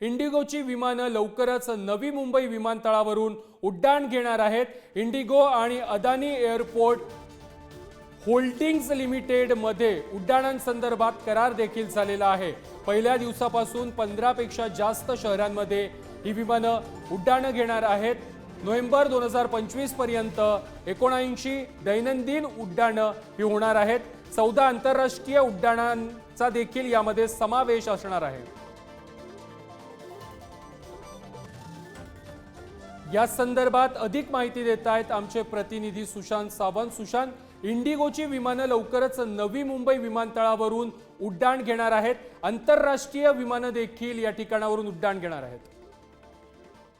इंडिगोची विमानं लवकरच नवी मुंबई विमानतळावरून उड्डाण घेणार आहेत. इंडिगो आणि अदानी एअरपोर्ट होल्डिंग्ज लिमिटेडमध्ये उड्डाणांसंदर्भात करार देखील झालेला आहे. पहिल्या दिवसापासून पंधरापेक्षा जास्त शहरांमध्ये ही विमानं उड्डाणं घेणार आहेत. नोव्हेंबर दोन हजार पंचवीसपर्यंत एकोणऐंशी दैनंदिन उड्डाणं ही होणार आहेत. चौदा आंतरराष्ट्रीय उड्डाणांचा देखील यामध्ये समावेश असणार आहे. या संदर्भात अधिक माहिती देत आहेत आमचे प्रतिनिधी सुशांत सावंत. सुशांत इंडिगोची विमानं लवकरच नवी मुंबई विमानतळावरून उड्डाण घेणार आहेत. आंतरराष्ट्रीय विमानं देखील या ठिकाणावरून उड्डाण घेणार आहेत.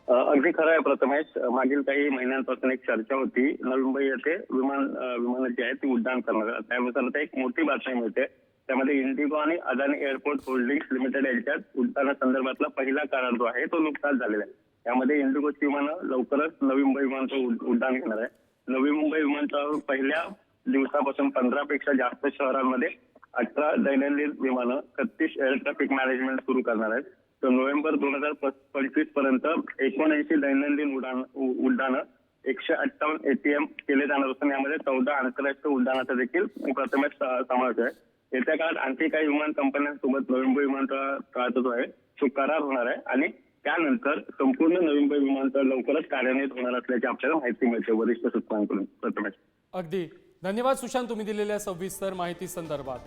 अगदी खरं आहे प्रथमेश. मागील काही महिन्यांपासून एक चर्चा होती. नवी मुंबई येथे विमान विमानं जी आहेत ती उड्डाण करणार त्यानुसार आता एक मोठी बातमी मिळते. त्यामध्ये इंडिगो आणि अदानी एअरपोर्ट होल्डिंग्स लिमिटेड यांच्यात उड्डाणासंदर्भातला पहिला करार जो आहे तो नुकताच झालेला आहे. यामध्ये इंडिगोची विमानं लवकरच नवी मुंबई विमानतळ उड्डाण घेणार आहे. नवी मुंबई विमानतळावर पहिल्या दिवसापासून पंधरा पेक्षा जास्त शहरांमध्ये अठरा दैनंदिन विमानं छत्तीस एअर ट्रॅफिक मॅनेजमेंट सुरू करणार आहेत. तर नोव्हेंबर दोन हजार पंचवीसपर्यंत एकोणऐंशी दैनंदिन उड्डाण उड्डाणं एकशे अठ्ठावन्न एटीएम केले जाणार असून यामध्ये चौदा आंतरराष्ट्रीय उड्डाणाचा देखील प्रथमेश समावेश आहे. येत्या काळात आणखी काही विमान कंपन्यांसोबत नवी मुंबई विमानतळाचा जो आहे. तो करार होणार आहे आणि त्यानंतर संपूर्ण नवी मुंबई विमानतळ लवकरच कार्यान्वित होणार असल्याची आपल्याला माहिती मिळते वरिष्ठ सूत्रांकडून अगदी. धन्यवाद सुशांत तुम्ही दिलेल्या सविस्तर माहिती संदर्भात.